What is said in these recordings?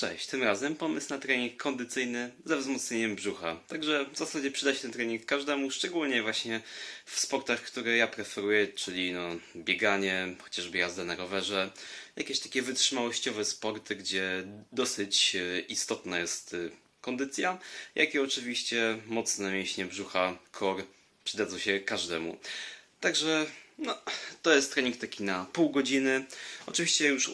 Cześć, tym razem pomysł na trening kondycyjny ze wzmocnieniem brzucha. Także w zasadzie przyda się ten trening każdemu, szczególnie właśnie w sportach, które ja preferuję, czyli no, bieganie, chociażby jazda na rowerze, jakieś takie wytrzymałościowe sporty, gdzie dosyć e, istotna jest e, kondycja, jak i oczywiście mocne mięśnie brzucha, core przydadzą się każdemu. Także no, to jest trening taki na pół godziny. Oczywiście już e,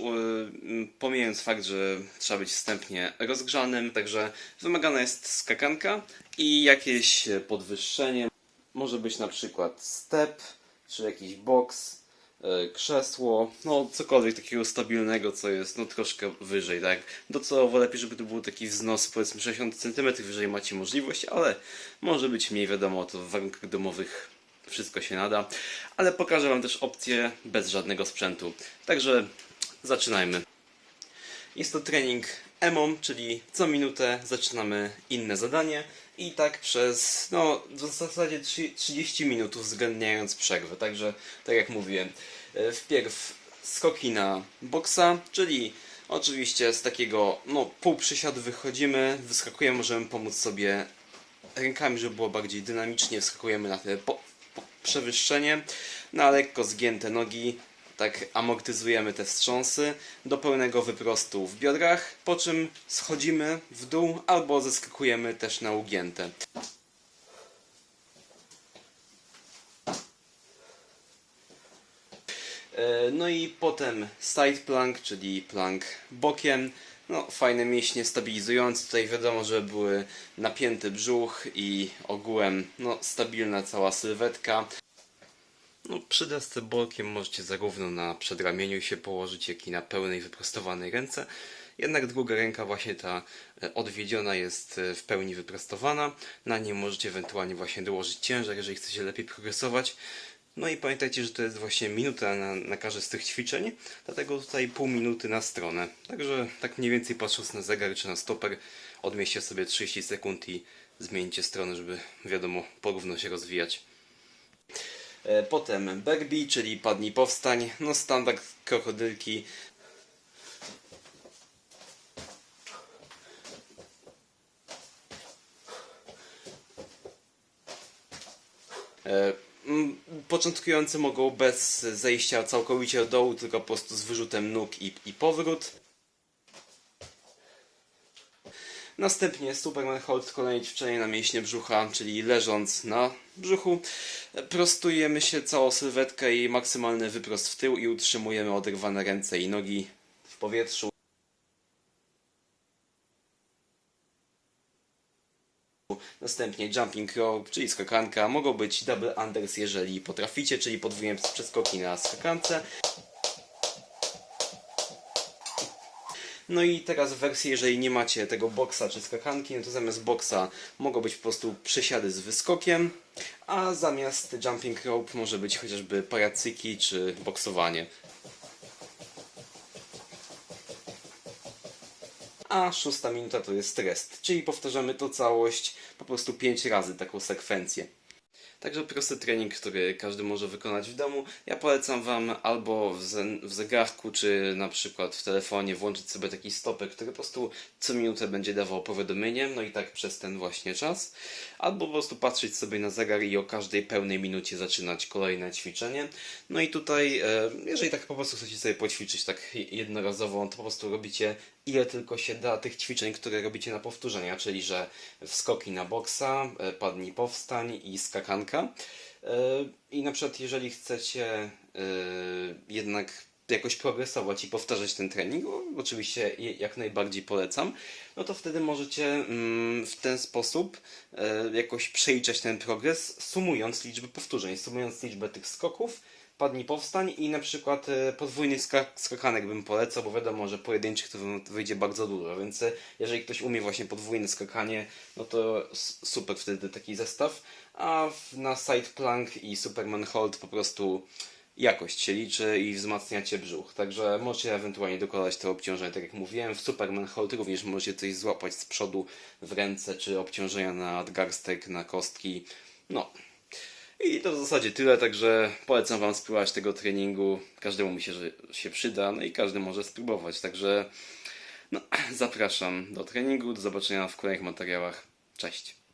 pomijając fakt, że trzeba być wstępnie rozgrzanym, także wymagana jest skakanka i jakieś e, podwyższenie. Może być na przykład step, czy jakiś box, e, krzesło, no cokolwiek takiego stabilnego, co jest no troszkę wyżej, tak? Docelowo lepiej, żeby to był taki wznos powiedzmy 60 cm, jeżeli macie możliwość, ale może być mniej, wiadomo, to w warunkach domowych wszystko się nada, ale pokażę Wam też opcję bez żadnego sprzętu. Także zaczynajmy. Jest to trening EMOM, czyli co minutę zaczynamy inne zadanie i tak przez, no w zasadzie trzy- 30 minut uwzględniając przerwę. Także tak jak mówiłem, e, wpierw skoki na boksa, czyli oczywiście z takiego no pół przysiadu wychodzimy, wyskakujemy, możemy pomóc sobie rękami, żeby było bardziej dynamicznie, wskakujemy na te przewyższenie, na lekko zgięte nogi, tak amortyzujemy te wstrząsy do pełnego wyprostu w biodrach, po czym schodzimy w dół albo zeskakujemy też na ugięte. E, No i potem side plank, czyli plank bokiem. No, fajne mięśnie stabilizujące. Tutaj wiadomo, że były napięty brzuch i ogółem no, stabilna cała sylwetka. No, przy desce bokiem możecie zarówno na przedramieniu się położyć, jak i na pełnej wyprostowanej ręce. Jednak druga ręka, właśnie ta e, odwiedziona, jest e, w pełni wyprostowana. Na niej możecie ewentualnie właśnie dołożyć ciężar, jeżeli chcecie lepiej progresować. No i pamiętajcie, że to jest właśnie minuta na, na każde z tych ćwiczeń, dlatego tutaj pół minuty na stronę. Także tak mniej więcej patrząc na zegar czy na stoper, odmieście sobie 30 sekund i zmieńcie stronę, żeby wiadomo, porówno się rozwijać. E, Potem backbee, czyli padnij powstań, no standard krokodylki. E, Początkujący mogą bez zejścia całkowicie do dołu, tylko po prostu z wyrzutem nóg i, i powrót. Następnie Superman Hold, kolejne ćwiczenie na mięśnie brzucha, czyli leżąc na brzuchu. Prostujemy się całą sylwetkę i maksymalny wyprost w tył i utrzymujemy oderwane ręce i nogi w powietrzu. Następnie jumping rope, czyli skakanka. Mogą być double unders, jeżeli potraficie, czyli podwójne przeskoki na skakance. No i teraz w wersji, jeżeli nie macie tego boksa czy skakanki, no to zamiast boksa mogą być po prostu przesiady z wyskokiem, a zamiast jumping rope może być chociażby paracyki czy boksowanie. A szósta minuta to jest rest, czyli powtarzamy to całość po prostu 5 razy taką sekwencję. Także prosty trening, który każdy może wykonać w domu. Ja polecam Wam albo w, ze- w zegarku, czy na przykład w telefonie włączyć sobie taki stopek, który po prostu co minutę będzie dawał powiadomienie, no i tak przez ten właśnie czas. Albo po prostu patrzeć sobie na zegar i o każdej pełnej minucie zaczynać kolejne ćwiczenie. No i tutaj, e, jeżeli tak po prostu chcecie sobie poćwiczyć tak jednorazowo, to po prostu robicie ile tylko się da tych ćwiczeń, które robicie na powtórzenia, czyli że wskoki na boksa, e, padnij powstań i skakanka. E, I na przykład jeżeli chcecie e, jednak jakoś progresować i powtarzać ten trening, oczywiście jak najbardziej polecam, no to wtedy możecie mm, w ten sposób e, jakoś przeliczać ten progres, sumując liczbę powtórzeń, sumując liczbę tych skoków, padnij powstań i na przykład e, podwójnych skak skakanek bym polecał, bo wiadomo, że pojedynczych to wyjdzie bardzo dużo, więc e, jeżeli ktoś umie właśnie podwójne skakanie, no to super wtedy taki zestaw, a na side plank i Superman hold po prostu jakość się liczy i wzmacniacie brzuch. Także możecie ewentualnie dokładać te obciążenia, tak jak mówiłem. W Superman Hold również możecie coś złapać z przodu w ręce, czy obciążenia na nadgarstek, na kostki. No. I to w zasadzie tyle, także polecam Wam spróbować tego treningu. Każdemu myślę, że się przyda, no i każdy może spróbować. Także No, zapraszam do treningu, do zobaczenia w kolejnych materiałach. Cześć.